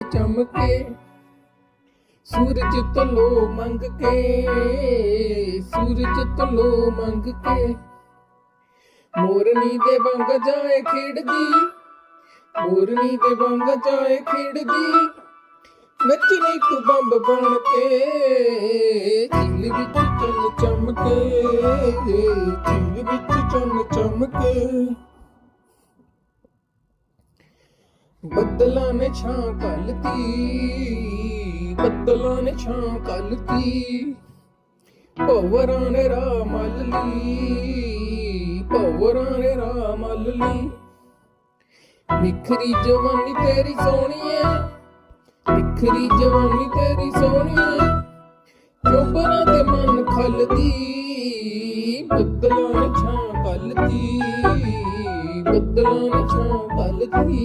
ਚਮਕੇ, ਸੂਰਜ ਤਲੋ ਮੰਗ ਕੇ ਸੂਰਜ ਤਲੋ ਮੰਗ ਕੇ ਮੋਰਨੀ ਦੇ ਵਾਂਗ ਜਾਏ ਖੇਡਦੀ, ਮੋਰਨੀ ਦੇ ਵਾਂਗ ਜਾਏ ਖੇਡਦੀ। ਨੱਚਣੀ ਤੂੰ ਬੰਬ ਬਣ ਕੇ ਝੀਲ ਵਿੱਚ ਚੰਨ ਚਮਕੇ, ਝੀਲ ਵਿੱਚ ਚੰਨ ਚਮਕੇ। ਬੱਦਲਾਂ ਨੇ ਛਾਂ ਕਲਤੀ ਬੱਦਲਾਂ ਨੇ ਛਾਂ ਕਲਤੀ ਭਵਰਾਂ ਨੇ ਰਾਹ ਮੱਲ ਲਈ, ਭਵਰਾਂ ਨੇ ਰਾਹ ਮੱਲ ਲਈ। ਨਿਖਰੀ ਜਵਾਨੀ ਤੇਰੀ ਸੋਹਣੀਏ ਨਿਖਰੀ ਜਵਾਨੀ ਤੇਰੀ ਸੋਹਣੀਏ ਚੋਬਰਾਂ ਤੇ ਮਨ ਖਲਦੀ, ਬੱਦਲਾਂ ਨੇ ਛਾਂ ਕਲਤੀ ਬੱਦਲਾਂ ਨੇ ਛਾਂ ਕਲਤੀ